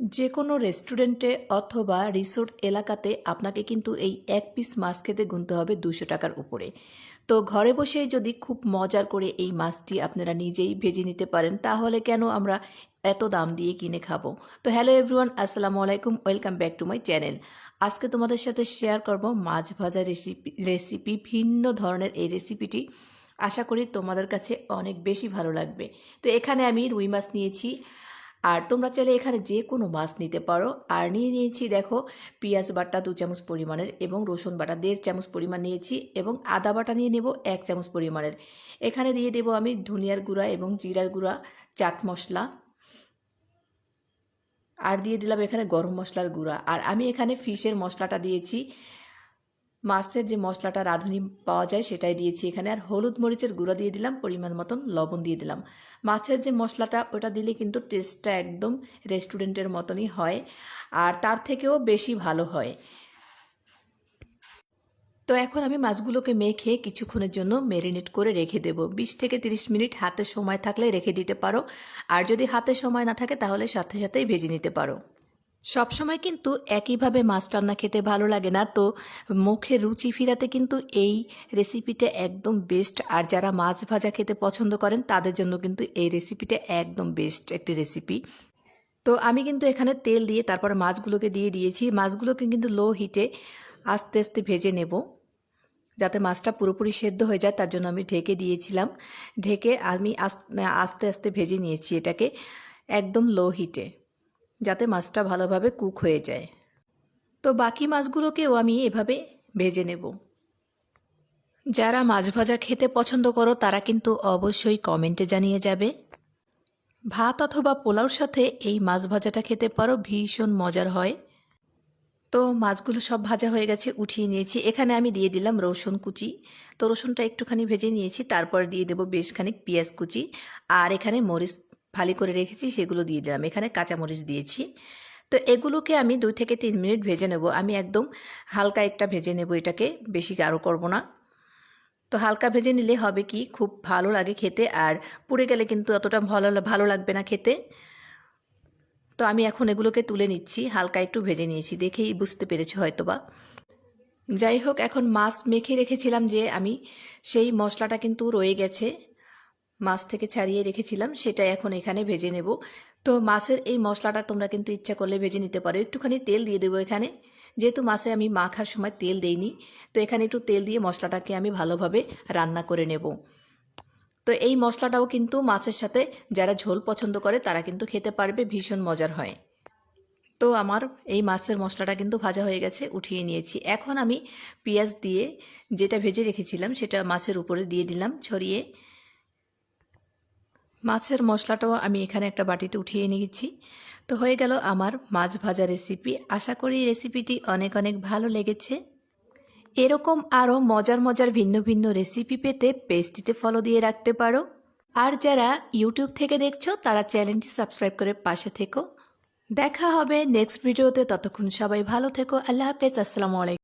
যে কোনো রেস্টুরেন্টে অথবা রিসোর্ট এলাকাতে আপনাকে কিন্তু এই এক পিস মাছ খেতে গুনতে হবে দুশো টাকার উপরে। তো ঘরে বসেই যদি খুব মজার করে এই মাছটি আপনারা নিজেই ভেজে নিতে পারেন, তাহলে কেন আমরা এত দাম দিয়ে কিনে খাব? তো হ্যালো এভরিওয়ান, আসসালামু আলাইকুম, welcome back to my channel. আজকে তোমাদের সাথে শেয়ার করব মাছ ভাজা রেসিপি রেসিপি, ভিন্ন ধরনের এই রেসিপিটি। আশা করি তোমাদের কাছে অনেক বেশি ভালো লাগবে। তো এখানে আমি রুই মাছ নিয়েছি আর তোমরা চাইলে এখানে যে কোনো মাছ নিতে পারো। আর নিয়ে নিয়েছি দেখো পেঁয়াজ বাটা দু চামচ পরিমাণের এবং রসুন বাটা দেড় চামচ পরিমাণ নিয়েছি এবং আদা বাটা নিয়ে নেব এক চামচ পরিমাণের। এখানে দিয়ে দেব আমি ধনিয়ার গুঁড়া এবং জিরার গুঁড়া, চাট মশলা। আর দিয়ে দিলাম এখানে গরম মশলার গুঁড়া। আর আমি এখানে ফিশের মশলাটা দিয়েছি। মাছের যে মশলাটা রাঁধুনি পাওয়া যায় সেটাই দিয়েছি এখানে। আর হলুদ মরিচের গুঁড়া দিয়ে দিলাম, পরিমাণ মতন লবণ দিয়ে দিলাম। মাছের যে মশলাটা, ওটা দিলে কিন্তু টেস্টটা একদম রেস্টুরেন্টের মতনই হয় আর তার থেকেও বেশি ভালো হয়। তো এখন আমি মাছগুলোকে মেখে কিছুক্ষণের জন্য ম্যারিনেট করে রেখে দেব। বিশ থেকে তিরিশ মিনিট হাতে সময় থাকলে রেখে দিতে পারো। আর যদি হাতে সময় না থাকে তাহলে সাথে সাথেই ভেজে নিতে পারো। সবসময় কিন্তু একইভাবে মাছ রান্না খেতে ভালো লাগে না। তো মুখে রুচি ফিরাতে কিন্তু এই রেসিপিটা একদম বেস্ট আর যারা মাছ ভাজা খেতে পছন্দ করেন, তাদের জন্য কিন্তু এই রেসিপিটা একদম বেস্ট একটি রেসিপি তো আমি কিন্তু এখানে তেল দিয়ে তারপর মাছগুলোকে দিয়ে দিয়েছি। মাছগুলোকে কিন্তু লো হিটে আস্তে আস্তে ভেজে নেব, যাতে মাছটা পুরোপুরি সেদ্ধ হয়ে যায়। তার জন্য আমি ঢেকে দিয়েছিলাম। ঢেকে আমি আস্তে আস্তে ভেজে নিয়েছি এটাকে একদম লো হিটে যাতে মাছটা ভালোভাবে কুক হয়ে যায়। তো বাকি মাছগুলোকেও আমি এভাবে ভেজে নেব। যারা মাছ ভাজা খেতে পছন্দ করো, তারা কিন্তু অবশ্যই কমেন্টে জানিয়ে যাবে। ভাত অথবা পোলাওর সাথে এই মাছ ভাজাটা খেতে পারো, ভীষণ মজার হয়। তো মাছগুলো সব ভাজা হয়ে গেছে, উঠিয়ে নিয়েছি। এখানে আমি দিয়ে দিলাম রসুন কুচি। তো রসুনটা একটুখানি ভেজে নিয়েছি, তারপর দিয়ে দেবো বেশ খানিক পেঁয়াজ কুচি। আর এখানে মরিচ ফালি করে রেখেছি, সেগুলো দিয়ে দিলাম। এখানে কাঁচামরিচ দিয়েছি। তো এগুলোকে আমি দুই থেকে তিন মিনিট ভেজে নেব। আমি একদম হালকা একটা ভেজে নেব এটাকে, বেশি গাঢ় করব না। তো হালকা ভেজে নিলে হবে কি, খুব ভালো লাগে খেতে আর পুড়ে গেলে কিন্তু অতটা ভালো ভালো লাগবে না খেতে। তো আমি এখন এগুলোকে তুলে নিচ্ছি, হালকা একটু ভেজে নিয়েছি। দেখেই বুঝতে পেরেছি হয়তো বা যাই হোক, এখন মাছ মেখে রেখেছিলাম যে আমি, সেই মশলাটা কিন্তু রয়ে গেছে। মাছ থেকে ছাড়িয়ে রেখেছিলাম সেটা এখন এখানে ভেজে নেব। তো মাছের এই মশলাটা তোমরা কিন্তু ইচ্ছা করলে ভেজে নিতে পারো। একটুখানি তেল দিয়ে দেবো এখানে। যেহেতু মাছে আমি মাখার সময় তেল দেইনি, তো এখানে একটু তেল দিয়ে মশলাটাকে আমি ভালোভাবে রান্না করে নেব। তো এই মশলাটাও কিন্তু মাছের সাথে যারা ঝোল পছন্দ করে, তারা কিন্তু খেতে পারবে, ভীষণ মজার হয়। তো আমার এই মাছের মশলাটা কিন্তু ভাজা হয়ে গেছে, উঠিয়ে নিয়েছি। এখন আমি পেঁয়াজ দিয়ে যেটা ভেজে রেখেছিলাম, সেটা মাছের উপরে দিয়ে দিলাম ছড়িয়ে। মাছের মশলাটাও আমি এখানে একটা বাটিতে উঠিয়ে নিয়েছি। তো হয়ে গেল আমার মাছ ভাজা রেসিপি আশা করি রেসিপিটি অনেক অনেক ভালো লেগেছে। এরকম আরও মজার মজার ভিন্ন ভিন্ন রেসিপি পেতে পেজটিতে ফলো দিয়ে রাখতে পারো। আর যারা ইউটিউব থেকে দেখছ, তারা চ্যানেলটি সাবস্ক্রাইব করে পাশে থেকো। দেখা হবে নেক্সট ভিডিওতে ততক্ষণ সবাই ভালো থেকো। আল্লাহ হাফেজ। আসসালামু আলাইকুম।